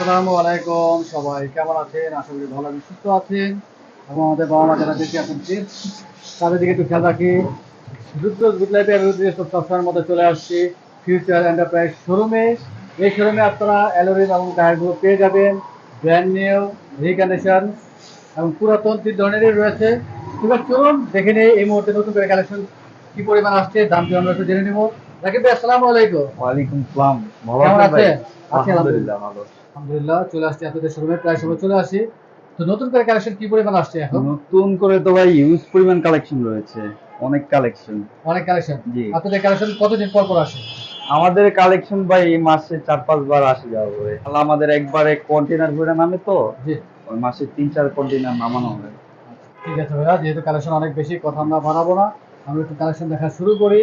আসসালামু আলাইকুম সবাই কেমন আছেন? আশা করি ভালো আছেন সুস্থ আছেন। এবং আমাদের বাবা মা যারা দেখে আছেন তাদের দিকে একটু খেয়াল রাখি। দ্রুত গুড লাইফে সবসময়ের মধ্যে চলে আসছি। ফিউচার এন্টারপ্রাইজ শোরুমে এই শোরুমে আপনারা অ্যালোরিন এবং টায়ারগুলো পেয়ে যাবেন। ব্র্যান্ড নিউ রিকন্ডিশন এবং পুরাতন তিন ধরনেরই রয়েছে। এবার চলুন দেখে নিই এই মুহূর্তে নতুন করে কালেকশন কি পরিমাণ আসছে দাম কি আমরা একটু জেনে নেব। রাকিব ভাই আসসালামু আলাইকুম। ওয়ালাইকুম সালাম। ভালো আছেন আলহামদুলিল্লাহ ভালো আলহামদুলিল্লাহ চলে আসছি আপনাদের শোরুমে প্রায় সময় চলে আসি। তো নতুন করে কালেকশন কি পরিমাণ আসছে এখন? নতুন করে তো ভাই ইউজ পরিমাণ কালেকশন রয়েছে অনেক কালেকশন অনেক কালেকশন জি। আপনাদের কালেকশন কতদিন পর পর আসে? আমাদের কালেকশন ভাই এই মাসে চার পাঁচ বার আসে যাওয়া করে তাহলে আমাদের একবারে কন্টেনার ভরে নামে তো? জি। ওই মাসে তিন চার কন্টেনার নামানো হয়। ঠিক আছে ভাইয়া যেহেতু কালেকশন অনেক বেশি কথা আমরা বাড়াবো না। আমরা একটু কালেকশন দেখা শুরু করি।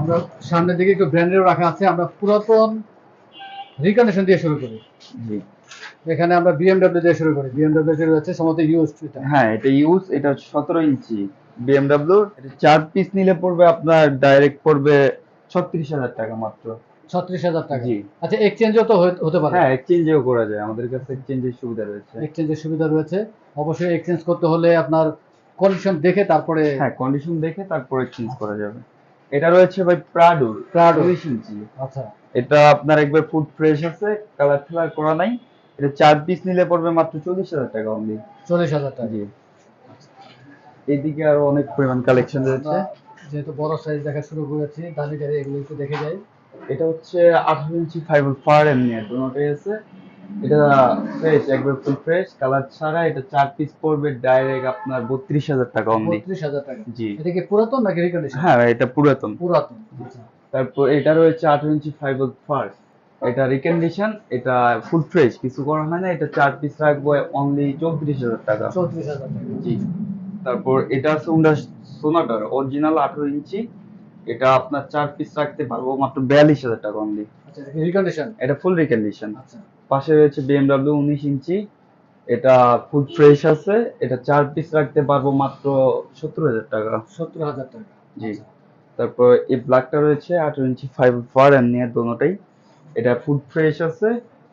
আমরা সামনের দিকে একটু ব্র্যান্ডেরও রাখা আছে। আমরা পুরাতন রিকন্ডিশন দিয়ে শুরু করি। জি। এখানে আমরা বিএমডব্লিউ দিয়ে শুরু করি। বিএমডব্লিউ সমস্ত ইউজ এটা। হ্যাঁ এটা ইউজ এটা সতেরো ইঞ্চি। বিএমডাব্লিউ চার পিস নিলে পড়বে আপনার ডাইরেক্ট পড়বে ছত্রিশ হাজার টাকা মাত্র। ছত্রিশ হাজার টাকা। জি। আচ্ছা এক্সচেঞ্জও তো হতে পারে। হ্যাঁ এক্সচেঞ্জও করা যায়। আমাদের কাছে এক্সচেঞ্জের সুবিধা রয়েছে। এক্সচেঞ্জের সুবিধা রয়েছে। অবশ্যই এক্সচেঞ্জ করতে হলে আপনার কন্ডিশন দেখে তারপরে হ্যাঁ কন্ডিশন দেখে তারপরে চেঞ্জ করা যাবে। এটা রয়েছে ভাই প্রাডুর Prado। ইঞ্চি। আচ্ছা। এটা আপনার একবার ফুড ফ্রেশ আছে কালার ঠালার করা নাই। এটা চার পিস নিলে পড়বে মাত্র চল্লিশ হাজার টাকা অনলি চল্লিশ হাজার টাকা। জি। এইদিকে আরও অনেক পরিমাণ কালেকশন রয়েছে। যেহেতু বড় সাইজ দেখা শুরু করেছি দামি গাড়ি এগুলো একটু দেখে যাই। এটা হচ্ছে আঠারো ইঞ্চি ফাইবার ফার এমনি দুটোটাই আছে। এটা ফ্রেশ একবার ফুল ফ্রেশ কালার ছাড়া এটা চার পিস পড়বে ডাইরেক্ট আপনার বত্রিশ হাজার টাকা অনলি বত্রিশ হাজার টাকা। জি। এটা কি পুরাতন নাকি রিকন্ডিশন হ্যাঁ এটা পুরাতন। পুরাতন। আচ্ছা তারপর এটা রয়েছে আঠারো ইঞ্চি ফাইবার ফার্স্ট এটা রিকন্ডিশন এটা ফুল ফ্রেশ কিছু করা হয় না এটা চার পিস রাখব অনলি চৌত্রিশ হাজার টাকা। চৌত্রিশ হাজার জি। তারপর এটা আছে সোনাটার অরিজিনাল আঠারো ইঞ্চি। এটা আপনার চার পিস রাখতে পারব মাত্র বিয়াল্লিশ হাজার টাকা অনলি আচ্ছা রিকন্ডিশন এটা ফুল রিকন্ডিশন আচ্ছা। পাশে রয়েছে বিএমডাব্লিউ উনিশ ইঞ্চি। এটা ফুল ফ্রেশ আছে। এটা চার পিস রাখতে পারব মাত্র সত্তর হাজার টাকা। সত্তর হাজার টাকা। জি। তারপর এই ব্ল্যাকটা রয়েছে আঠারো ইঞ্চি ফাইভ ফার এন্ড নিয়ে দোনোটাই। এটা ফুড ফ্রেশ আছে।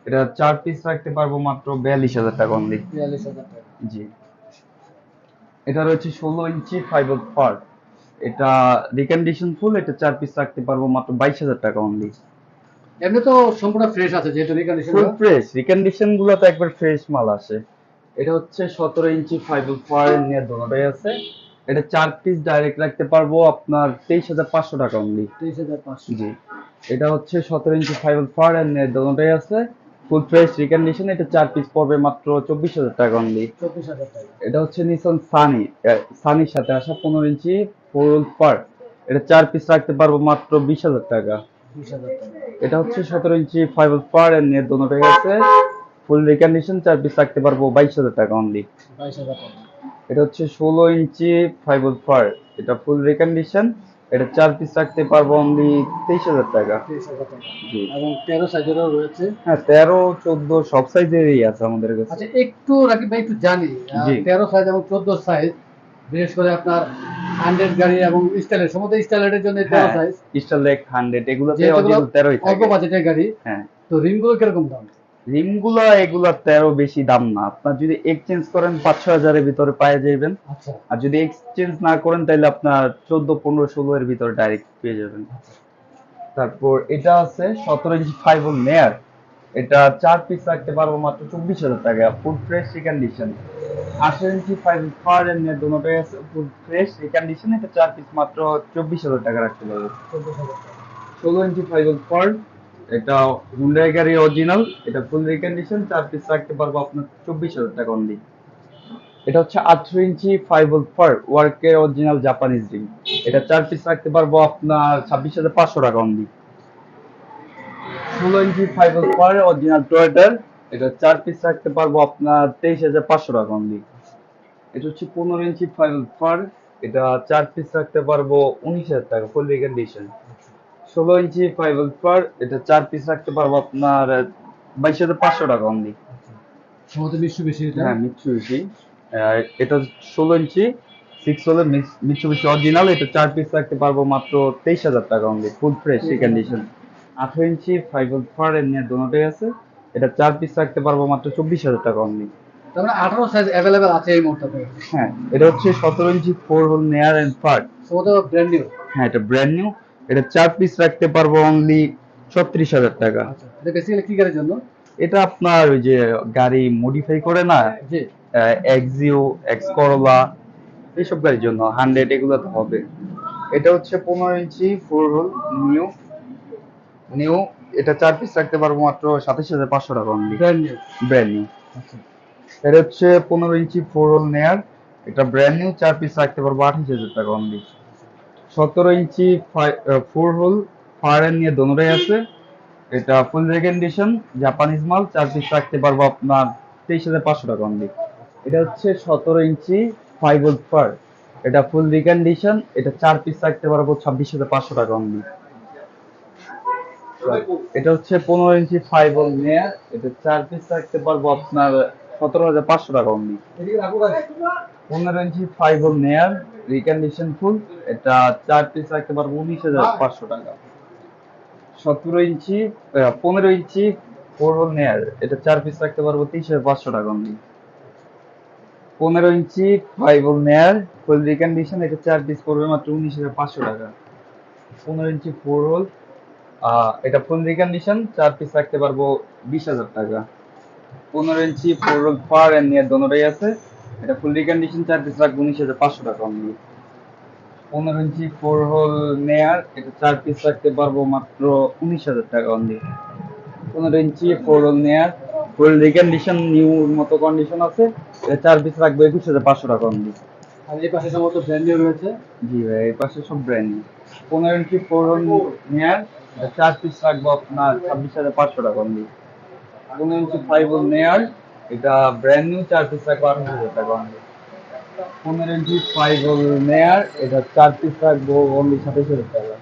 এটা চার পিস রাখতে পারব মাত্র বিয়াল্লিশ হাজার টাকা অনলি বিয়াল্লিশ হাজার টাকা। জি। এটা রয়েছে ষোলো ইঞ্চি ফাইভ ফার এটা রিকন্ডিশন ফুল এটা চার পিস রাখতে পারব মাত্র বাইশ হাজার টাকা অনলি এমনি তো সম্পূর্ণ ফ্রেশ আছে যেহেতু রিকন্ডিশন ফুল ফ্রেশ রিকন্ডিশনগুলো তো একবার ফ্রেশ মাল আসে। এটা হচ্ছে সতেরো ইঞ্চি ফাইভ ফার নিয়ে দোনোটাই আছে। এটা চার পিস ডাইরেক্ট রাখতে পারব আপনার তেইশ হাজার পাঁচশো টাকা অনলি তেইশ হাজার পাঁচশো। জি। এটা হচ্ছে সতেরো ইঞ্চি ফাইভ ফার এর দোনোটাই আছে। ফুল ফ্রেশ রিকন্ডিশন এটা চার পিস পড়বে মাত্র চব্বিশ হাজার টাকা অনলি চব্বিশ হাজার টাকা। এটা হচ্ছে নিসন সানি সানির সাথে আসা পনেরো ইঞ্চি ফোর ফার এটা চার পিস রাখতে পারব মাত্র বিশ হাজার টাকা। এটা হচ্ছে সতেরো ইঞ্চি ফাইভ ফার এর নিয়ে দোনোটাই আছে। ফুল রিকন্ডিশন চার পিস রাখতে পারব বাইশ হাজার টাকা অনলি বাইশ হাজার টাকা। এটা হচ্ছে ষোলো ইঞ্চি ফাইভ ফার এটা ফুল রিকন্ডিশন এটা চার পিস রাখতে পারব অনলি তেইশ হাজার টাকা। তেইশ হাজার টাকা। জি। এবং তেরো সাইজেরও রয়েছে। হ্যাঁ তেরো চোদ্দ সব সাইজেরই আছে আমাদের কাছে। আচ্ছা একটু রাকিব ভাই একটু জানি। তেরো সাইজ এবং চোদ্দ সাইজ বিশেষ করে আপনার হান্ড্রেড গাড়ি এবং স্টাইলের সমস্ত স্টাইলের জন্য তেরো হ্যাঁ সাইজ স্টারলেক হান্ড্রেড এগুলোতে এগুলো অরিজিনাল তেরোই অল্প বাজেটের গাড়ি হ্যাঁ। তো রিমগুলো কীরকম দাম? রিমগুলো এগুলো তেরো বেশি দাম না। আপনার যদি এক্সচেঞ্জ করেন পাঁচ ছ হাজারের ভিতরে পাওয়া যাবেন আচ্ছা। আর যদি এক্সচেঞ্জ না করেন তাহলে আপনার চোদ্দ পনেরো ষোলো এর ভিতরে ডাইরেক্ট পেয়ে যাবেন। তারপর এটা আছে সতেরো ইঞ্চি ফাইভ মেয়ার এটা চার পিস রাখতে পারব মাত্র চব্বিশ হাজার টাকা। ফুড ফ্রেশ রিকন্ডিশন আঠারো ইঞ্চি ফাইভ ফার এর নিয়ে দুটোটাই আছে ফুড ফ্রেশ রিকন্ডিশন এটা চার পিস মাত্র চব্বিশ হাজার টাকা রাখতে পারব। ষোলো ইঞ্চি ফাইভ ফার এটা হুন্ডাই গাড়ি অরিজিনাল এটা ফুল রিকন্ডিশন চার পিস রাখতে পারব আপনার চব্বিশ হাজার টাকা অনলি এটা হচ্ছে আঠারো ইঞ্চি ফাইভ ফার ওয়ার্কের অরিজিনাল জাপানিজ রিং এটা চার পিস রাখতে পারব আপনার ছাব্বিশ হাজার পাঁচশো টাকা অনলি ষোলো ইঞ্চি ফাইভ ফার অরিজিনাল টয়েটার এটা চার পিস রাখতে পারব আপনার তেইশ হাজার পাঁচশো টাকা অনলি এটা হচ্ছে পনেরো ইঞ্চি ফাইভ ফার এটা চার পিস রাখতে পারব উনিশ হাজার টাকা ফুল রিকন্ডিশন ষোলো ইঞ্চি ফাইভ ফার এটা চার পিস রাখতে পারব আপনার বাইশ হাজার পাঁচশো টাকা অনলি সমস্ত বিশ্ব বেশি এটা। হ্যাঁ মিৎসুবিশি এটা ষোলো ইঞ্চি সিক্স হলে মিৎসুবিশি অরিজিনাল এটা চার পিস রাখতে পারব মাত্র তেইশ হাজার টাকা অনলি ফুল ফ্রেশ কন্ডিশন আঠারো ইঞ্চি ফাইভ ফার এর নিয়ে দোনোটাই আছে। এটা চার পিস রাখতে পারব মাত্র চব্বিশ হাজার টাকা অনলি তার মানে আঠারো সাইজ অ্যাভেলেবেল আছে এই মুহূর্তে হ্যাঁ এটা হচ্ছে সতেরো ইঞ্চি ফোর হোল নেয়ার অ্যান্ড পার্ট সম্ভবত ব্র্যান্ড নিউ হ্যাঁ এটা ব্র্যান্ড নিউ এটা চার পিস রাখতে পারব অনলি ছত্রিশ হাজার টাকা। আচ্ছা কি গাড়ির জন্য? এটা আপনার ওই যে গাড়ি মডিফাই করে না? এক্সিও এক্স করলা এইসব গাড়ির জন্য হান্ড্রেড এগুলো তো হবে। এটা হচ্ছে পনেরো inch four hole new new এটা চার পিস রাখতে পারব মাত্র সাতাশ হাজার পাঁচশো টাকা only brand new brand new এটা হচ্ছে পনেরো ইঞ্চি ফোর হোল নেয়ার এটা ব্র্যান্ড নিউ চার পিস রাখতে পারব আঠাশ হাজার টাকা অনলি সতেরো ইঞ্চি ফোর হোল ফায়ার নিয়ে দোনোটাই আছে। এটা ফুল রেকন্ডিশন জাপানিজ মাল, চার পিস রাখতে পারব আপনার তেইশ হাজার পাঁচশো টাকা অনলি এটা হচ্ছে সতেরো ইঞ্চি ফাইভ হোল ফার এটা ফুল রিকন্ডিশন এটা চার পিস রাখতে পারব ছাব্বিশ হাজার পাঁচশো টাকা অনলি এটা হচ্ছে পনেরো ইঞ্চি ফাইভ হোল নেয়ার এটা চার পিস রাখতে পারব আপনার সতেরো হাজার পাঁচশো টাকা অনলি পনেরো ইঞ্চি five hole near recondition full এটা চার পিস রাখতে পারব উনিশ হাজার পাঁচশো টাকা। সতেরো ইঞ্চি পনেরো ইঞ্চি ফোর হোল নেয়ার এটা চার পিস রাখতে পারব তেইশ হাজার পাঁচশো টাকা অনলি পনেরো ইঞ্চি ফাইভ হোল নেয়ার ফুল রিকন্ডিশন এটা চার পিস পড়বে মাত্র উনিশ হাজার পাঁচশো টাকা। পনেরো ইঞ্চি ফোর হোল এটা ফুল রিকন্ডিশন চার পিস রাখতে পারব বিশ হাজার টাকা। পনেরো ইঞ্চি ফোর হোল ফার এন্ড নেয়ার দোনোটাই আছে। এটা ফুল রিকন্ডিশন চার পিস রাখব উনিশ হাজার পাঁচশো টাকা অনলি পনেরো ইঞ্চি ফোর হোল নেয়ার এটা চার পিস রাখতে পারব মাত্র উনিশ হাজার টাকা অনলি পনেরো ইঞ্চি ফোর হোল নেয়ার ফুল রিকন্ডিশন নিউ মতো কন্ডিশন আছে এটা চার পিস রাখব একুশ হাজার পাঁচশো টাকা অনলি আর এই পাশে সম্ভবত ব্র্যান্ড রয়েছে? জি ভাই এর পাশে সব ব্র্যান্ড পনেরো ইঞ্চি ফোর হোল নেয়ার চার পিস রাখব আপনার ছাব্বিশ হাজার পাঁচশো টাকা অনলি পনেরো ইঞ্চি ফাইভ হোল নেয়ার এটা ব্র্যান্ড নিউ চার পিস রাখব আঠাশ হাজার টাকা অনলি পনেরো ইঞ্চি ফাইভ নেয়ার এটা চার পিস রাখব অনলি সাতাশ হাজার টাকা।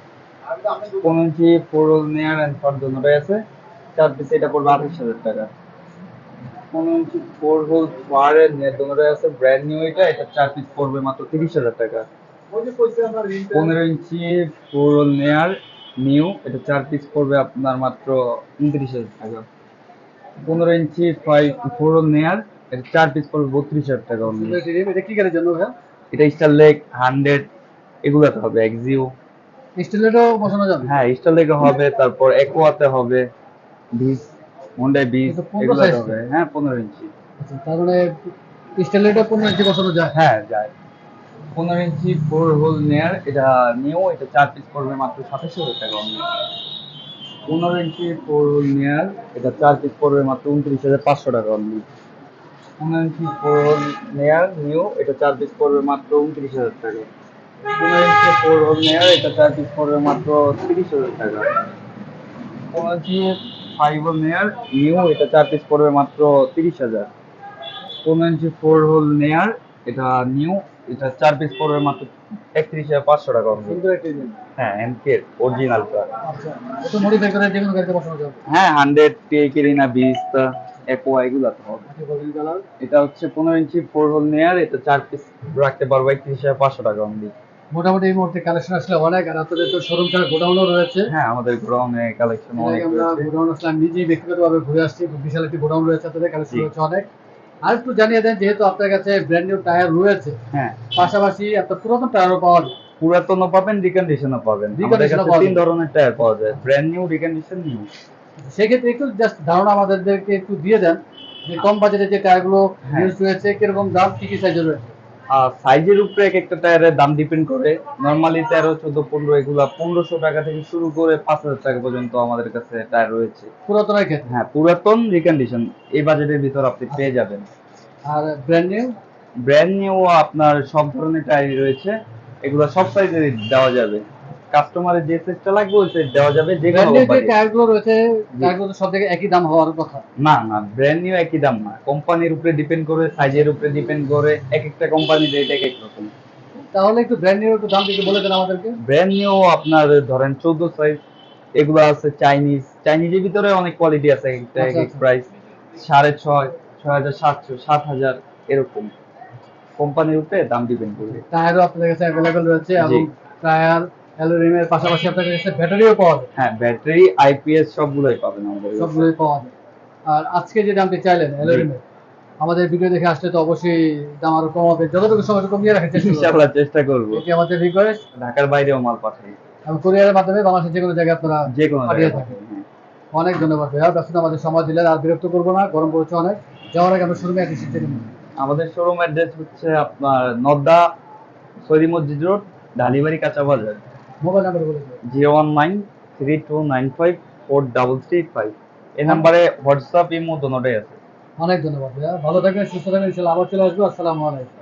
পনেরো ইঞ্চি ফোর হোল নেয়ার অ্যান্ড ফর দোনোটাই আছে। চার পিস এটা পড়বে আঠাশ হাজার টাকা। পনেরো ইঞ্চি ফোর হোল ফার নেট দোনোটাই আছে ব্র্যান্ড নিউ এটা এটা চার পিস পড়বে মাত্র তিরিশ হাজার টাকা। পনেরো inch four hole near new এটা চার পিস পড়বে আপনার মাত্র উনত্রিশ হাজার টাকা। পনেরো ইঞ্চি ফাইভ ফোর নেয়ার এটা চার পিস পড়বে বত্রিশ হাজার টাকা only। এটা কি গাড়ির জন্য ভাইয়া? এটা স্টার লেক হান্ড্রেড এগুলোতে হবে এক্সিও স্টিলেটও বসানো যাবে? হ্যাঁ স্টার লেকে হবে তারপর একোয়াতে হবে হোন্ডাই বিস কিন্তু পনেরো হবে। হ্যাঁ পনেরো ইঞ্চি। আচ্ছা তার মানে স্টিলেটও পনেরো ইঞ্চি বসানো যায়? হ্যাঁ যায়। পনেরো ইঞ্চি ফোর হোল নেয়ার এটা নিয়েও এটা চার পিস পড়বে মাত্র সাতাশ হাজার টাকা অনলি পনেরো ইঞ্চি হোল নেয়ার, এটা চার পিস পড়বে মাত্র উনত্রিশ হাজার পাঁচশো টাকা অনলি পনেরো ইঞ্চি হোল নেয়ার নিউ এটা চার পিস পড়বে মাত্র উনত্রিশ হাজার টাকা। পনেরো ইঞ্চি হোল নেয়ার, এটা চার পিস পড়বে মাত্র তিরিশ হাজার টাকা। পনেরো ইঞ্চি ফাইভ নেয়ার নিউ এটা চার পিস পড়বে মাত্র তিরিশ হাজার। পনেরো ইঞ্চি ফোর হোল নেয়ার, এটা নিউ এটা চার পিস পড়বে মাত্র একত্রিশ হাজার পাঁচশো টাকা। হ্যাঁ এমকে অরিজিনালটা আচ্ছা করে হ্যাঁ হান্ড্রেড কেরিনা বিস্তা একোয়া এগুলো তো হবে। আচ্ছা এটা হচ্ছে পনেরো ইঞ্চি ফোর হোল নেয়ার এটা চার পিস রাখতে পারব একত্রিশ হাজার পাঁচশো টাকা অনলি মোটামুটি এই মুহূর্তে কালেকশন আসলে অনেক আর আপনাদের তো শোরুম ছাড়া গোডাউনও রয়েছে। হ্যাঁ আমাদের গোডাউনে কালেকশন অনেক আমরা গোডাউন আসলে আমি নিজেই ব্যক্তিগতভাবে ঘুরে আসছি বিশাল একটি গোডাউন রয়েছে আপনাদের কালেকশন। রয়েছে অনেক। আর একটু জানিয়ে দেন যেহেতু আপনার কাছে ব্র্যান্ড নিউ টায়ার রয়েছে হ্যাঁ। পাশাপাশি আপনার পুরাতন টায়ারও পাওয়া যায়। পুরাতনও পাবেন রিকন্ডিশনও পাবেন। আমাদের ও কাছে পাওয়া তিন ধরনের টায়ার পাওয়া যায় ব্র্যান্ড নিউ রিকন্ডিশন নিউ সেক্ষেত্রে একটু জাস্ট ধারণা আমাদেরকে একটু দিয়ে দেন যে কম বাজেটে যে টায়ারগুলো গুলো ইউজ রয়েছে কীরকম দাম কি কি সাইজের রয়েছে। সাইজের উপরে এক একটা টায়ারের দাম ডিপেন্ড করে। নর্মালি তেরো চোদ্দ পনেরো এগুলা পনেরোশো টাকা থেকে শুরু করে পাঁচ হাজার টাকা পর্যন্ত আমাদের কাছে টায়ার রয়েছে। পুরাতন ক্ষেত্রে হ্যাঁ পুরাতন রিকন্ডিশন এই বাজেটের ভিতর আপনি পেয়ে যাবেন। আর ব্র্যান্ড নিউ ব্র্যান্ড নিউ আপনার সব ধরনের টায়ারই রয়েছে। এগুলো সব সাইজেরই দেওয়া যাবে। কাস্টমারের যে সাইজটা লাগবে ওই সাইজ দেওয়া যাবে যে কোনো যে টায়ারগুলো রয়েছে টায়ারগুলো সব জায়গায় একই দাম হওয়ার কথা? না না ব্র্যান্ড নিউ একই দাম না। কোম্পানির উপরে ডিপেন্ড করে সাইজের উপরে ডিপেন্ড করে এক একটা কোম্পানির রেট এক এক রকম। তাহলে একটু ব্র্যান্ড নিউ একটু দাম একটু বলে দেন আমাদেরকে। ব্র্যান্ড নিউ আপনার ধরেন চোদ্দ সাইজ এগুলো আছে চাইনিজ চাইনিজের ভিতরে অনেক কোয়ালিটি আছে একটা এক এক। প্রাইস সাড়ে ছয় ছয় হাজার সাতশো সাত হাজার এরকম। কোম্পানির উপরে দাম ডিপেন্ড করবে। টায়ারও আপনাদের কাছে অ্যাভেলেবেল রয়েছে এবং টায়ার অ্যালুমিনিয়ামের পাশাপাশি আপনাদের কাছে ব্যাটারিও পাওয়া যায়। হ্যাঁ ব্যাটারি আইপিএস সবগুলোই পাবেন আমাদের সবগুলোই পাওয়া যায়। আর আজকে যে দামটি চাইলেন আমাদের ভিডিও দেখে আসলে তো অবশ্যই দাম আরও কমাবে। যতটুকু সময় কমিয়ে রাখার চেষ্টা ইনশাআল্লাহ চেষ্টা করব। এটি আমাদের রিকোয়েস্ট ঢাকার বাইরেও মাল পাঠাই। এবং কুরিয়ারের মাধ্যমে বাংলাদেশের যে কোনো জায়গায় আপনারা যে কোনো পাঠিয়ে জায়গায় থাকেন। অনেক ধন্যবাদ ভাইয়া আমাদের সময় দিলেন আর বিরক্ত করব না গরম পড়ছে অনেক। যাওয়ার আগে আমরা শুরুমে আমাদের শোরুম অ্যাড্রেস হচ্ছে আপনার নদ্দা সৈরি মসজিদ রোড ঢালিবাড়ি কাঁচা বাজার। মোবাইল নাম্বার বলে zero one nine three two nine five four double three five. এই নাম্বারে হোয়াটসঅ্যাপ ইমো দোনোটাই আছে। অনেক ধন্যবাদ ভাইয়া। ভালো থাকবেন সুস্থ থাকবেন ইনশাআল্লাহ আবার চলে আসব। আসসালামু আলাইকুম।